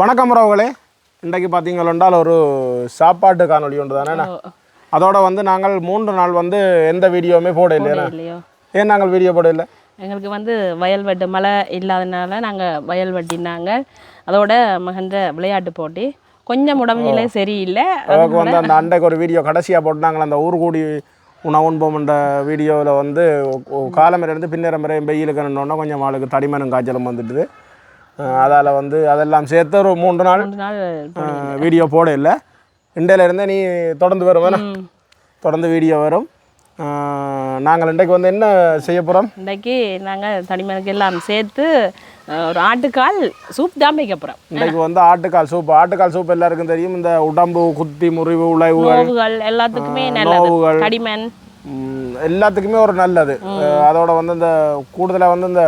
வணக்கம் உறவுகளே. இன்றைக்கு பார்த்தீங்களென்றால் ஒரு சாப்பாட்டு காணொளி ஒன்று தானே? அதோட வந்து நாங்கள் மூன்று நாள் வந்து எந்த வீடியோவுமே போட இல்லையா? ஏன் நாங்கள் வீடியோ போட இல்லை எங்களுக்கு வந்து வயல் வெட்டு மழை இல்லாதனால நாங்கள் வயல் வெட்டினாங்க. அதோட மகன்ற விளையாட்டு போட்டி. கொஞ்சம் உடம்புநிலை சரியில்லை. அதுக்கு வந்து அந்த அண்டைக்கு ஒரு வீடியோ கடைசியாக போட்டாங்களே அந்த ஊர் கூடி உணவுன்போம்ன்ற வீடியோவில் வந்து காலமரை இருந்து பின்னரம் வரை வெயிலுக்கு நின்னோன்னா கொஞ்சம் ஆளுக்கு தடிமனும் காய்ச்சலும் வந்துட்டுது. அதால் வந்து அதெல்லாம் சேர்த்து ஒரு மூன்று நாள் வீடியோ போட இல்லை இண்டையில இருந்தே நீ தொடர்ந்து வரும் தொடர்ந்து வீடியோ வரும். நாங்கள் இன்றைக்கு வந்து என்ன செய்ய போகிறோம் இன்றைக்கு நாங்கள் தனிமனுக்கு எல்லாம் சேர்த்து ஒரு ஆட்டுக்கால் சூப் தான் வைக்க போகிறோம் இன்றைக்கு வந்து ஆட்டுக்கால் சூப். ஆட்டுக்கால் சூப் எல்லாருக்கும் தெரியும். இந்த உடம்பு குத்தி முறிவு உழைவுகள் எல்லாத்துக்குமே நல்லது. எல்லாத்துக்குமே ஒரு நல்லது. அதோட வந்து இந்த கூடுதலாக வந்து இந்த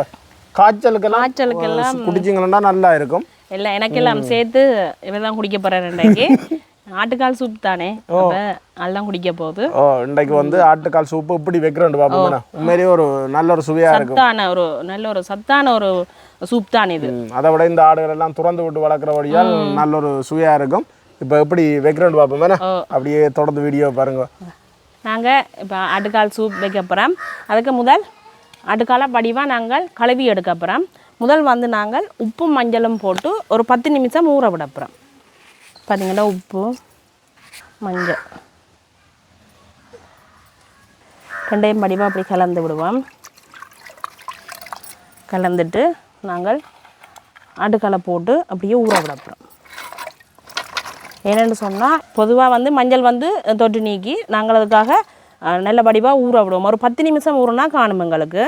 காய்ச்சலுக்கெல்லாம் காய்ச்சலுக்கெல்லாம் குடிச்சிங்கன்னா நல்லா இருக்கும் எல்லாம் எனக்கெல்லாம் சேர்த்து இவர் தான் குடிக்க போகிறார் இன்றைக்கு. ஆட்டுக்கால் சூப் தானே அதெல்லாம் குடிக்க போகுது. ஓ இன்றைக்கு வந்து ஆட்டுக்கால் சூப்பு இப்படி வைக்கிறோம் பார்ப்போம் உண்மையிலேயே ஒரு நல்ல ஒரு சுவையாக இருக்கும். சத்தான ஒரு நல்ல ஒரு சத்தான ஒரு சூப் தான் இது. அதை விட இந்த ஆடுகள் எல்லாம் துறந்து விட்டு வளர்க்குறபடியால் நல்ல ஒரு சுவையாக இருக்கும். இப்போ எப்படி வைக்கிறோன்னு பார்ப்போம் வேணா? அப்படியே தொடர்ந்து வீடியோ பாருங்க. நாங்கள் இப்போ ஆட்டுக்கால் சூப் வைக்க போகிறோம் அதுக்கு முதல் அடுக்கால படிவாக நாங்கள் கழுவி எடுக்கப்புறோம் முதல் வந்து நாங்கள் உப்பும் மஞ்சளும் போட்டு ஒரு பத்து நிமிஷம் ஊற விடப்புறோம் பார்த்திங்கன்னா உப்பு மஞ்சள். ரெண்டையும் படிவாக அப்படி கலந்து விடுவோம். கலந்துட்டு நாங்கள் அடுக்கலை போட்டு அப்படியே ஊற விடப்புறோம் என்னென்னு ஏன்னு சொன்னால் பொதுவாக வந்து மஞ்சள் வந்து தொட்டு நீக்கி நாங்கள் அதுக்காக நல்ல வடிவாக ஊற விடுவோம். ஒரு பத்து நிமிஷம் ஊறுனா காணும் எங்களுக்கு.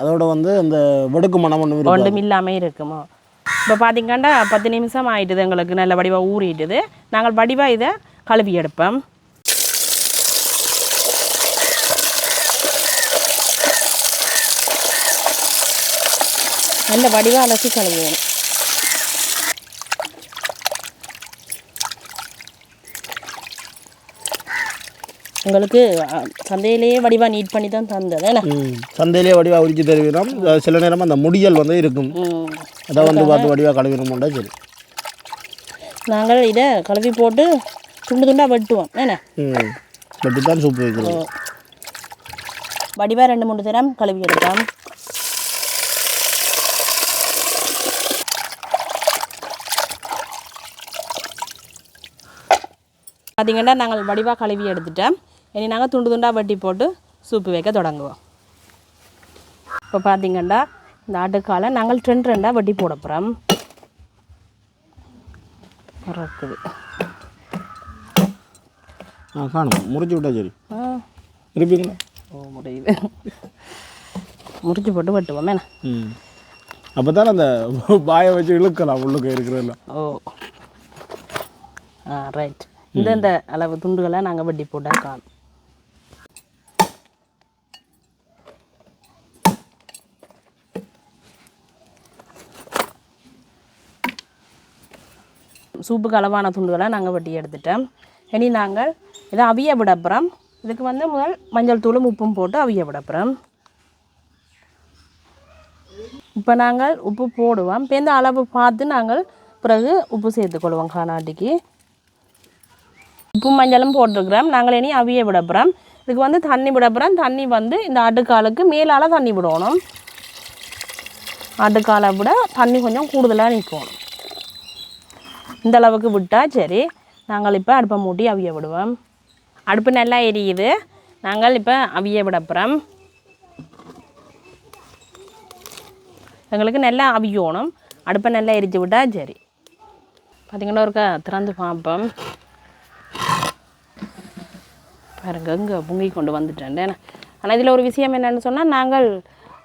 அதோட வந்து இந்த வெடுக்கு மனம் ஒன்று ஒன்றும் இல்லாமல் இருக்குமோ? இப்போ பார்த்தீங்கன்னா பத்து நிமிஷம் ஆயிட்டுது எங்களுக்கு நல்ல வடிவாக ஊறிட்டுது. நாங்கள் வடிவாக இதை கழுவி எடுப்போம். நல்ல வடிவாக அலசி கழுவுவோம். உங்களுக்கு சந்தையிலேயே வடிவாக நீட் பண்ணி தான் தந்தது என்ன? ம் சந்தையிலே வடிவாக உரிச்சு தருவிடும் சில நேரம் அந்த முடியல் வந்து இருக்கும். அதை வந்து பார்த்து வடிவாக கழுவிடமுண்டா சரி. நாங்கள் இதை கழுவி போட்டு துண்டு துண்டாக வெட்டுவோம் என்ன? ம் பட்டு தான் சூப்பு வைக்கிறது. வடிவாக ரெண்டு மூணு தரம் கழுவி எடுப்போம் பார்த்தீங்கன்னா நாங்கள் வடிவாக கழுவி எடுத்துட்டோம். இனி நாங்கள் துண்டு துண்டாக வெட்டி போட்டு சூப்பு வைக்க தொடங்குவோம் இப்போ பார்த்தீங்கன்னா இந்த ஆட்டுக்காலை நாங்கள் ரெண்டு ரெண்டாக வெட்டி போட போகிறோம் இருக்குது ஆ காணும் முறிச்சு விட்டா சரி ஆ இருப்பீங்களா ஓ முடியுது முறிச்சு போட்டு வெட்டுவோம் என்ன ம் அப்போ தானே அந்த பாயை வச்சு இழுக்கலாம் உள்ளுக்கு இருக்கிறதெல்லாம் ஓ ஆ ரைட் இந்த இந்த அளவு துண்டுகளை நாங்கள் வெட்டி போட்டால் காணும் சூப்புக்கு அளவான துண்டுகளை நாங்கள் வெட்டி எடுத்துட்டோம். இனி நாங்கள் இதை அவிய விடப்புறோம் இதுக்கு வந்து முதல் மஞ்சள் தூளும் உப்பும் போட்டு அவிய விடப்புறோம் இப்போ நாங்கள் உப்பு போடுவோம். இப்போ இந்த அளவு பார்த்து நாங்கள் பிறகு உப்பு சேர்த்துக்கொள்வோம் காணாட்டிக்கு உப்பு மஞ்சளும் போட்டிருக்கிறோம். நாங்கள் இனி அவிய விடப்புறோம் இதுக்கு வந்து தண்ணி விடப்புறோம் தண்ணி வந்து இந்த அடுக்காலுக்கு மேலால் தண்ணி விடணும். அடுக்காலை விட தண்ணி கொஞ்சம் கூடுதலாக நிற்கணும் இந்த அளவுக்கு விட்டால் சரி. நாங்கள் இப்போ அடுப்பை மூட்டி அவிய விடுவோம். அடுப்பு நல்லா எரியுது. நாங்கள் இப்போ அவிய விடப்புறோம் எங்களுக்கு நல்லா அவியணும். அடுப்பை நல்லா எரிச்சு விட்டால் சரி. பார்த்தீங்கன்னா ஒருக்கா திறந்து பார்ப்போம். பாருங்க இங்கே பொங்கி கொண்டு வந்துட்டேன். ஆனால் இதில் ஒரு விஷயம் என்னென்னு சொன்னால் நாங்கள்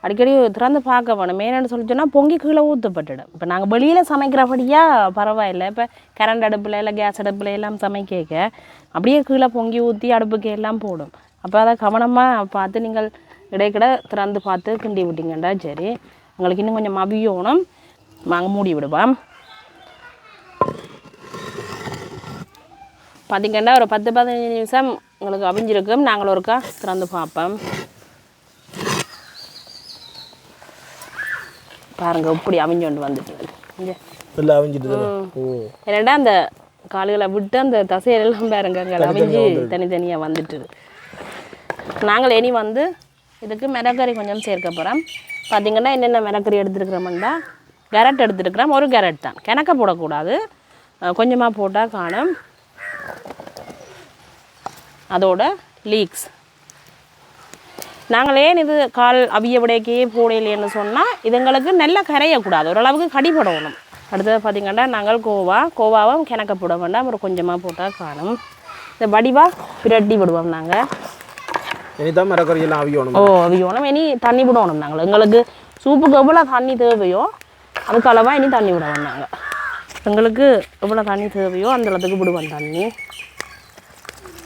அடிக்கடி திறந்து பார்க்க வேணும். என்னென்னு சொல்லி சொன்னால் பொங்கி கீழே ஊற்றப்பட்டுடும் இப்போ நாங்கள் வெளியில் சமைக்கிறபடியாக பரவாயில்லை. இப்போ கரண்ட் அடுப்பில் இல்லை கேஸ் அடுப்பில் எல்லாம் சமைக்க அப்படியே கீழே பொங்கி ஊற்றி அடுப்புக்கு எல்லாம் போடும். அப்போ அதை கவனமாக பார்த்து நீங்கள் இடைக்கிட திறந்து பார்த்து கிண்டி விட்டிங்கண்டா சரி. எங்களுக்கு இன்னும் கொஞ்சம் மவியோணும் நாங்கள் மூடி விடுவோம். பார்த்தீங்கன்னா ஒரு பத்து பதினஞ்சு நிமிஷம் உங்களுக்கு அவிஞ்சிருக்கும். நாங்கள் ஒருக்கா திறந்து பார்ப்போம். பாருங்க இப்படி அவிஞ்சு கொண்டு வந்துட்டு அவிஞ்சிட்டு ஓ. என்னடா அந்த கால்களை விட்டு அந்த தசையெல்லாம் பாருங்க அங்கே அவிஞ்சு தனித்தனியாக வந்துட்டுது நாங்கள் இனி வந்து இதுக்கு மிளகறி கொஞ்சம் சேர்க்க போகிறோம் பார்த்தீங்கன்னா என்னென்ன மிளகறி எடுத்துருக்குறோம்னா கேரட் எடுத்துருக்குறோம். ஒரு கேரட் தான். கிணக்க போடக்கூடாது. கொஞ்சமாக போட்டால் காணும். அதோட லீக்ஸ் நாங்கள் ஏன் இது கால் அவிய விடைக்கே போடையிலேன்னு சொன்னால் இதுங்களுக்கு நல்லா கரையக்கூடாது. ஓரளவுக்கு கடிபடணும். அடுத்தது பார்த்திங்கன்னா நாங்கள் கோவா கோவாவும் கிணக்க போட வேண்டாம். ஒரு கொஞ்சமாக போட்டால் காணும். இந்த வடிவா பிரட்டி விடுவோம் நாங்கள் இனிதான் மரக்கறியெல்லாம் அவியணும். ஓ அவியணும். இனி தண்ணி விடணும் நாங்கள் எங்களுக்கு சூப்புக்கு எவ்வளோ தண்ணி தேவையோ அதுக்கு அளவாக இனி தண்ணி விடுவோம் நாங்கள் எங்களுக்கு எவ்வளோ தண்ணி தேவையோ அந்த அளவுக்கு விடுவோம் தண்ணி.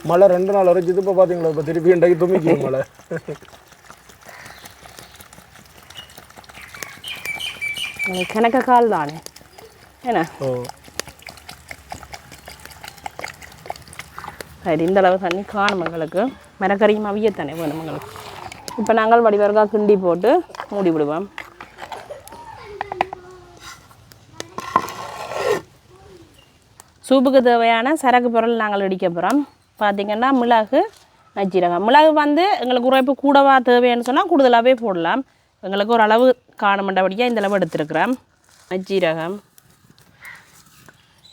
மழை ரெண்டு நாள் வரைக்கும் இப்போ பார்த்தீங்களா இப்போ திருப்பி இன்றைக்கு துமிக்கும் மழை. கிணக்க கால் தானே. என்ன? ஓ. சரி இந்த அளவு தண்ணி காணும் எங்களுக்கு. மிளகறியும் அவியத்தானே வேணும் எங்களுக்கு. இப்போ நாங்கள் வடிவர்கா கிண்டி போட்டு மூடி விடுவோம். சூப்புக்கு தேவையான சரக்கு பொருள் நாங்கள் இடிக்க போகிறோம் பார்த்திங்கன்னா மிளகு நச்சீரகம் மிளகு வந்து எங்களுக்கு உரைப்பு கூடவா தேவைன்னு சொன்னால் கூடுதலாகவே போடலாம். எங்களுக்கு ஒரு அளவு காணமண்டபடியாக இந்த அளவு எடுத்துருக்குறோம். நச்சீரகம்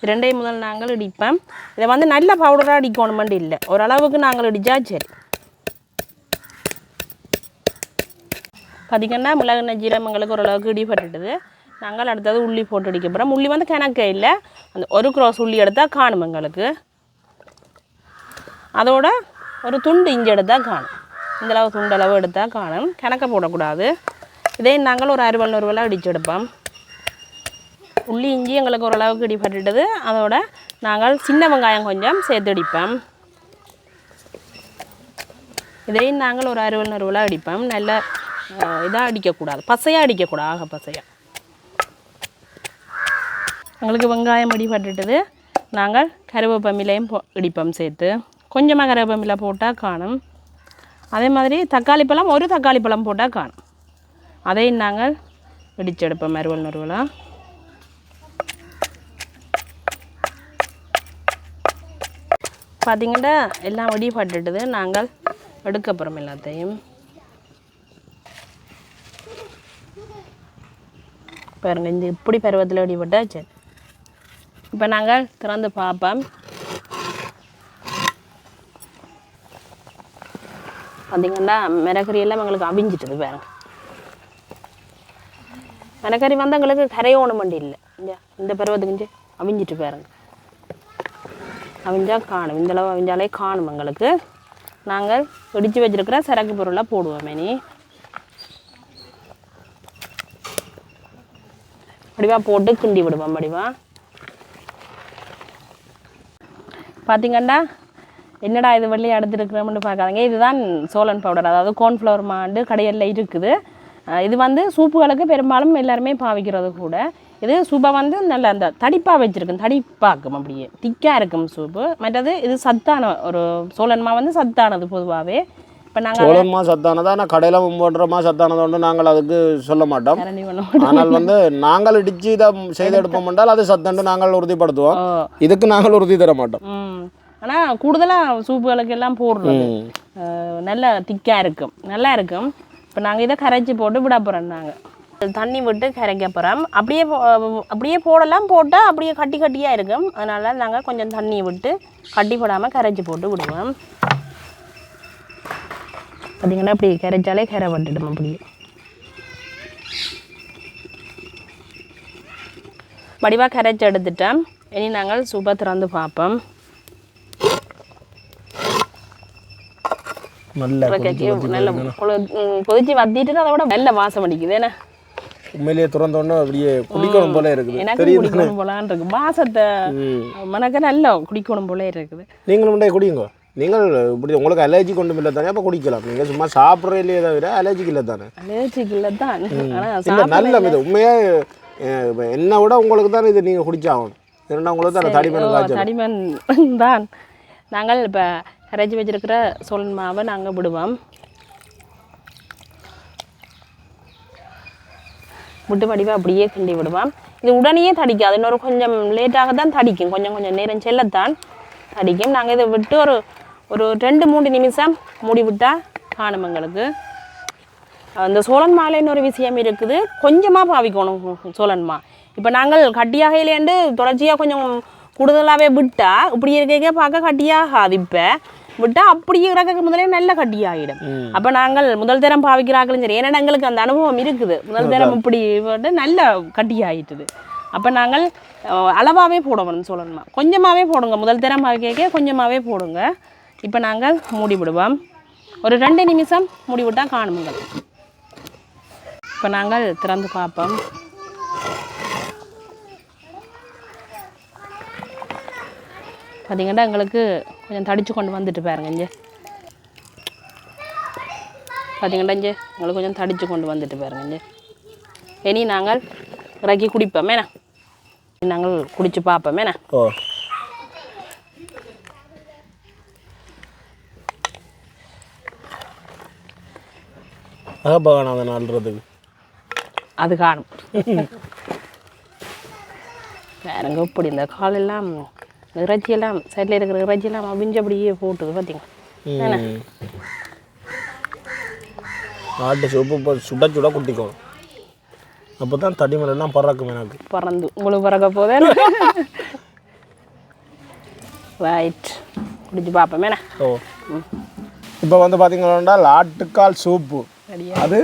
ரெண்டே முதல் நாங்கள் இடிப்போம். இதை வந்து நல்ல பவுடராக அடிக்கணுமெண்டு இல்லை. ஓரளவுக்கு நாங்கள் இடித்தா சரி. பார்த்திங்கன்னா மிளகு நஜீரம் எங்களுக்கு ஓரளவுக்கு இடிபட்டுட்டுது. நாங்கள் அடுத்தது உள்ளி போட்டு அடிக்க போகிறோம் உள்ளி வந்து கணக்கே இல்லை. அந்த ஒரு க்ராஸ் உள்ளி எடுத்தால் காணும் எங்களுக்கு. அதோட ஒரு துண்டு இஞ்சி எடுத்தால் காணும். இந்த அளவு துண்டு அளவு எடுத்தால் காணும். கணக்க போடக்கூடாது. இதே நாங்கள் ஒரு அறுபது நூறுவலாக அடித்து எடுப்போம். உள்ளி இஞ்சி எங்களுக்கு ஓரளவுக்கு இடிப்பட்டுட்டது அதோட நாங்கள் சின்ன வெங்காயம் கொஞ்சம் சேர்த்து அடிப்போம் இதையும் நாங்கள் ஒரு அறுவல் நறுவலாக அடிப்போம் நல்ல இதாக அடிக்கக்கூடாது. பசையாக அடிக்கக்கூடாது. ஆக பசையாக எங்களுக்கு வெங்காயம் அடிபட்டுட்டது நாங்கள் கருவேப்பமிலையும் போ இடிப்போம் சேர்த்து. கொஞ்சமாக கருவேப்பமிலை போட்டால் காணும். அதே மாதிரி தக்காளி பழம் ஒரு தக்காளி பழம் போட்டால் காணும். அதையும் நாங்கள் வெடிச்செடுப்போம் மறுவல் நறுவலாக பார்த்தீங்கன்னா எல்லாம் வெடிபட்டுட்டுது. நாங்கள் எடுக்க போகிறோம் எல்லாத்தையும். பாருங்கள் இந்த இப்படி பருவத்தில் வெடிப்பட்டா சரி இப்போ நாங்கள் திறந்து பார்ப்போம். பார்த்தீங்கன்னா மிளகறி எல்லாம் எங்களுக்கு அவிஞ்சிட்டது பாருங்க மிளகறி வந்து எங்களுக்கு கரையோணும் வண்டி இல்லை இந்த இந்த பருவத்துக்கு அவிஞ்சிட்டு பாருங்க. அவிஞ்சால் காணும். இந்த அளவு அவிஞ்சாலே காணும் எங்களுக்கு. நாங்கள் இடித்து வச்சிருக்கிற சரக்கு பொருளாக போடுவோம் இனி. வடிவா போட்டு கிண்டி விடுவோம் வடிவா. பார்த்தீங்கன்னா என்னடா இது வெள்ளி எடுத்துருக்குறோம்னு பார்க்காதீங்க. இதுதான் சோலன் பவுடர் அதாவது கார்ன்ஃப்ளவர் மாண்டு கடையில் இருக்குது. இது வந்து சூப்புகளுக்கு பெரும்பாலும் எல்லாருமே பாவிக்கிறது கூட. இது சூப்பை வந்து நல்ல அந்த தடிப்பாக வச்சுருக்கும். தடிப்பாக்கும் அப்படியே. திக்காக இருக்கும் சூப்பு. மற்றது இது சத்தான ஒரு சோழன்மா வந்து சத்தானது பொதுவாகவே இப்போ நாங்கள் சோழன்மா சத்தானதா? ஆனால் கடையில் போடுறமா சத்தானது ஒன்று நாங்கள் அதுக்கு சொல்ல மாட்டோம். ஆனால் வந்து நாங்கள் இடித்து இதை செய்து எடுப்போம் என்றால் அது சத்தன்று நாங்கள் உறுதிப்படுத்துவோம். இதுக்கு நாங்கள் உறுதி தர மாட்டோம். ஆனால் கூடுதலாக சூப்புகளுக்கு எல்லாம் போடுறது. நல்ல திக்காக இருக்கும். நல்லா இருக்கும். இப்போ நாங்கள் இதை கரைச்சி போட்டு விட போகிறோம் நாங்கள் தண்ணி விட்டு கரைக்க போகிறோம் அப்படியே போ- அப்படியே போடலாம். போட்டால் அப்படியே கட்டி கட்டியாக இருக்கும். அதனால் நாங்கள் கொஞ்சம் தண்ணி விட்டு கட்டி போடாமல் கரைச்சி போட்டு விடுவோம். பார்த்தீங்கன்னா அப்படி கரைச்சாலே கரை விட்டுடும் அப்படியே. வடிவாக கரைச்சி எடுத்துட்டோம். இனி நாங்கள் சூப்பர் திறந்து பார்ப்போம். நல்ல நல்ல கொதிச்சு வத்திட்டு அதோட நல்ல வாசம் அடிக்குது என்ன உண்மையிலேயே திறந்தோன்னே அப்படியே குடிக்கணும் போல இருக்குது எனக்கு குடிக்கணும் போலான்னு இருக்கு வாசத்தை மனக்க நல்லா குடிக்கணும் போல இருக்குது நீங்களும் உண்டே குடிங்க நீங்கள் இப்படி உங்களுக்கு அலர்ஜி கொண்டு இல்லை தானே அப்போ குடிக்கலாம் நீங்கள் சும்மா சாப்பிட்றதுலையே தவிர அலர்ஜிக்கு இல்லை தானே அலர்ஜிக்கு இல்லை தான் இல்லை நல்ல இது உண்மையாக என்னை விட உங்களுக்கு தான் இது நீங்கள் குடிச்சாகணும் ஏன்னா உங்களுக்கு தான் தடிமன் தடிமன் தான் நாங்கள் இப்போ கரைச்சி வச்சிருக்கிற சோழன் மாவை நாங்கள் விடுவோம். விட்டு வடிவா அப்படியே கிண்டி விடுவோம். இது உடனே தடிக்காது. இன்னொரு கொஞ்சம் லேட்டாக தான் தடிக்கும். கொஞ்சம் கொஞ்சம் நேரம் செல்லத்தான் தடிக்கும். நாங்கள் இதை விட்டு ஒரு ஒரு ரெண்டு மூணு நிமிஷம் மூடி விட்டால் காணும் எங்களுக்கு. அந்த சோழன் மாலைன்னு ஒரு விஷயம் இருக்குது. கொஞ்சமாக பாவிக்கணும் சோழன்மா இப்போ நாங்கள் கட்டியாகையிலேருந்து தொடர்ச்சியாக கொஞ்சம் கூடுதலாகவே விட்டால் இப்படி இருக்க பார்க்க கட்டியாகாது இப்போ. விட்டா அப்படி இறக்க முதலே நல்ல கட்டியாகிடும் அப்போ நாங்கள் முதல் தரம் பாவிக்கிறாங்களும் சரி ஏன்னா எங்களுக்கு அந்த அனுபவம் இருக்குது. முதல் தரம் இப்படி நல்ல கட்டியாகிட்டுது அப்போ நாங்கள் அளவாகவே போடணும் சோழன்மா கொஞ்சமாகவே போடுங்க. முதல் தரம் பாவிக்க கொஞ்சமாகவே போடுங்க. இப்போ நாங்கள் மூடி விடுவோம். ஒரு ரெண்டு நிமிஷம் மூடி விட்டால் காணுங்கள் இப்போ நாங்கள் திறந்து பார்ப்போம். பார்த்தீங்கன்னா எங்களுக்கு கொஞ்சம் தடிச்சு கொண்டு வந்துட்டு பாருங்க இங்கே. பார்த்தீங்கன்னா இங்கே? எங்களுக்கு கொஞ்சம் தடிச்சு கொண்டு வந்துட்டு பாருங்க இங்கே. இனி நாங்கள் இறக்கி குடிப்போம் ஏன்னா? இனி நாங்கள் குடிச்சு பார்ப்போம் ஏன்னா? ஓ. அகப்பகான அதை நாள்றதுக்கு அது காணும். வேறங்க இப்படி இந்த காலெல்லாம் இறைச்சியெல்லாம் சைடில் இருக்கிற இறைச்சியெல்லாம் அவிஞ்சு அப்படியே போட்டுது பார்த்தீங்க ம். ஆட்டு சோப்பு சுட சுட குட்டிக்கும் அப்போ தான் தடிமரெல்லாம் பறக்கும் எனக்கு. பறந்து உங்களுக்கு பறக்க போதே ரைட் குடிச்சு பார்ப்போம் ஓ. இப்போ வந்து பார்த்தீங்கன்னா ஆட்டுக்கால் சூப்பு. அது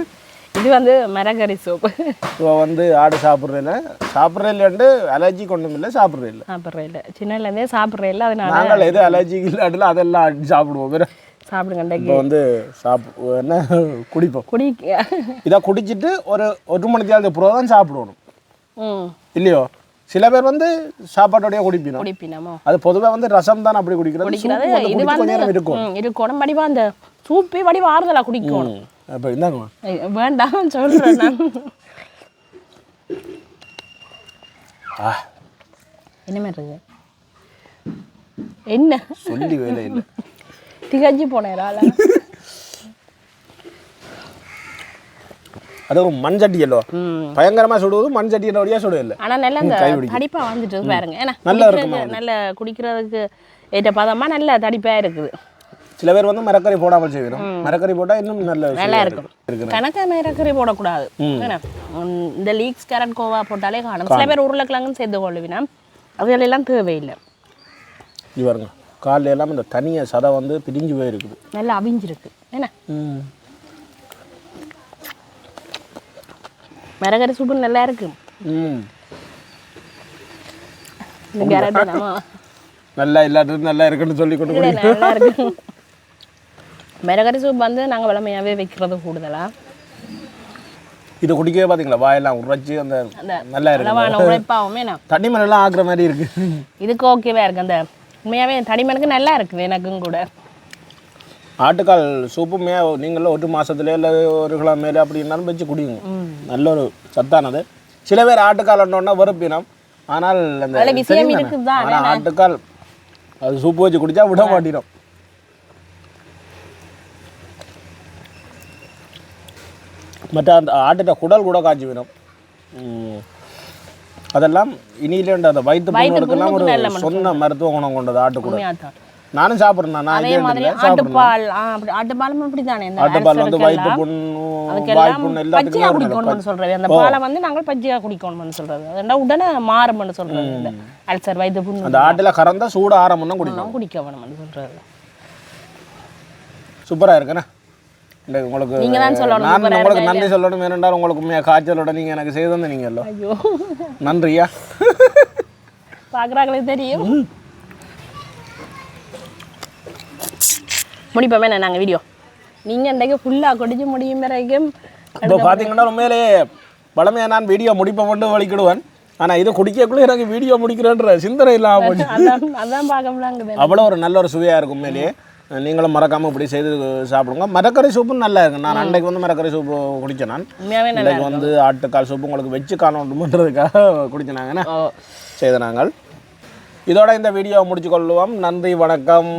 இது வந்து மரக்கறி சோப்பு. இப்போ வந்து ஆடு சாப்பிட்றதில்ல சாப்பிட்றதில்லன்ட்டு அலர்ஜி கொண்டும் இல்லை சாப்பிட்றதில்ல சாப்பிட்றேன் இல்லை. சின்னலேருந்தே சாப்பிட்றேன் இல்லை அதனால நாங்கள் எது அலர்ஜி இல்லாட்டில அதெல்லாம் அடிச்சு சாப்பிடுவோம். வேற சாப்பிடுங்க இப்போ வந்து சாப் என்ன குடிப்போம். குடி இதை குடிச்சிட்டு ஒரு ஒரு மணி நேரத்துக்கு பிறகு தான் சாப்பிடணும். இல்லையோ? சில பேர் வந்து சாப்பாட்டோடய குடிப்பினோம். குடிப்பினமோ? அது பொதுவாக வந்து ரசம் தான் அப்படி குடிக்கிறது. குடிக்கிறது. வந்து இது வந்து இருக்கும். இருக்கணும் வடிவா அந்த சூப்பே வடிவா ஆறுதலா குடிக்கணும். அப்போ இந்தாங்க ஐய், வேண்டாம் சொல்கிறேன் நான். ஆ. என்ன மாதிரி இருக்கு? என்ன? சொல்லி வேலை இல்லை. திகஞ்சு போனேரால அது ஒரு மண் சட்டி அல்லோ ம். பயங்கரமாக சுடுவது மண் சட்டியில் வழியாக சுடுவது இல்லை ஆனா நல்ல. தடிப்பா வந்துட்டு பாருங்க. ஏன்னா நல்லா குடிக்கிறதுக்கு நல்ல குடிக்கிறதுக்கு ஏற்ற பதமா நல்ல தடிப்பா இருக்குது. சில பேர் வந்து மரக்கறி போடாமல் செய்வோம் மரக்கறி போட்டால் இன்னும் நல்ல நல்லா இருக்கும் இருக்கு. கணக்க மேரக்கறி போடக்கூடாது. இந்த லீக்ஸ் கேரட் கோவா போட்டாலே காணும். சில பேர் உருளைக்கிழங்குன்னு சேர்த்து கொள்ளுவினா அதுகளெல்லாம் தேவையில்லை. இது பாருங்க காலைல எல்லாம் இந்த தனியாக சதை வந்து பிரிஞ்சு போயிருக்குது. நல்லா அவிஞ்சிருக்கு. என்ன மிளகரி சூப்பு நல்லா இருக்கு நல்லா இல்லாட்டு நல்லா இருக்குன்னு சொல்லி கொண்டு நல்லா இருக்கு. மிளகரி சூப் வந்து நாங்கள் வளமையாகவே வைக்கிறது கூடுதலா? இதை குடிக்கவே பார்த்தீங்களா வாயெல்லாம் உரைச்சி அந்த நல்லா இருக்கு உழைப்பாகவும் என்ன தண்ணி மரெல்லாம் ஆக்குற மாதிரி இருக்கு. இதுக்கு ஓகேவா இருக்கு? அந்த உண்மையாகவே தடிமனுக்கு நல்லா இருக்குது எனக்கும் கூட. ஆட்டுக்கால் சூப்புமே நீங்களும் ஒரு மாசத்துல இல்லை ஒரு கிலோ மேலே அப்படின்னாலும் வச்சு குடிங்க. நல்ல ஒரு சத்தானது. சில பேர் ஆட்டுக்கால் வெறுப்பினம். ஆனால் அந்த அதுல விஷயம் தெரியும் தானே? இருக்குதான், ஆனா ஆட்டுக்கால் அது சூப்பு வச்சு குடிச்சா விட மாட்டிடும் மற்ற அந்த ஆட்டுட்ட குடல் கூட காய்ச்சி வேணும் ம். அதெல்லாம் இனியிலேண்டு அந்த வயிற்று புண்ணுக்கெல்லாம் ஒரு சொன்ன மருத்துவ குணம் கொண்டது ஆட்டுக்குடல். நானும் சாப்பிட்றேன் நான் அதே மாதிரி ஆட்டுப்பால் ஆட்டுப்பாலும் அப்படி தானே ஆட்டுப்பால் வந்து வயிற்று புண்ணு வாய் புண்ணு எல்லாத்துக்குமே குடிக்கணும்னு சொல்றது. அந்த பாலை வந்து நாங்கள் பச்சையா குடிக்கணும்னு சொல்றது. அதெண்டா உடனே மாறும்னு சொல்றது. இந்த அல்சர் வயிற்று புண்ணு அந்த ஆட்டுல கறந்தா சூடு ஆரம்பம் குடிக்கும் எல்லாம் குடிக்க வேணும்னு சொல்றது. சூப்பரா இருக்குண்ணே. இந்த உங்களுக்கு நீங்க தான் சொல்லணும் நான் உங்களுக்கு நன்றி சொல்லணும். ஏனென்றால் உங்களுக்கு உண்மையா காய்ச்சலோட நீங்க எனக்கு செய்து தந்து நீங்க எல்லாம் ஐயோ. நன்றியா? பார்க்குறாங்களே தெரியும். முடிப்போமே நாங்கள் வீடியோ. நீங்கள் இன்றைக்கு ஃபுல்லாக குடிச்சு முடியும் வரைக்கும் இப்போ பார்த்தீங்கன்னா உண்மையிலேயே பழமையா நான் வீடியோ முடிப்ப மட்டும் வலிக்கிடுவேன். ஆனா இது குடிக்கக்குள்ள எனக்கு வீடியோ முடிக்கிறேன்ற சிந்தனை இல்லாம போச்சு. அதான் அதான் பார்க்க முடியாங்குது அவ்வளோ ஒரு நல்ல ஒரு சுவையாக இருக்கும் உண்மையிலேயே நீங்களும் மறக்காம இப்படி செய்து சாப்பிடுங்க. மரக்கறி சூப்பும் நல்லா இருக்கு. நான் அன்றைக்கு வந்து மரக்கறி சூப்பு குடிச்சேன் நான். இன்றைக்கு வந்து ஆட்டுக்கால் சூப்பு உங்களுக்கு வச்சு காணணுன்றதுக்காக குடிச்சினாங்கண்ணே செய்த நாங்கள். இதோட இந்த வீடியோவை முடிச்சு கொள்ளுவோம் நன்றி வணக்கம்.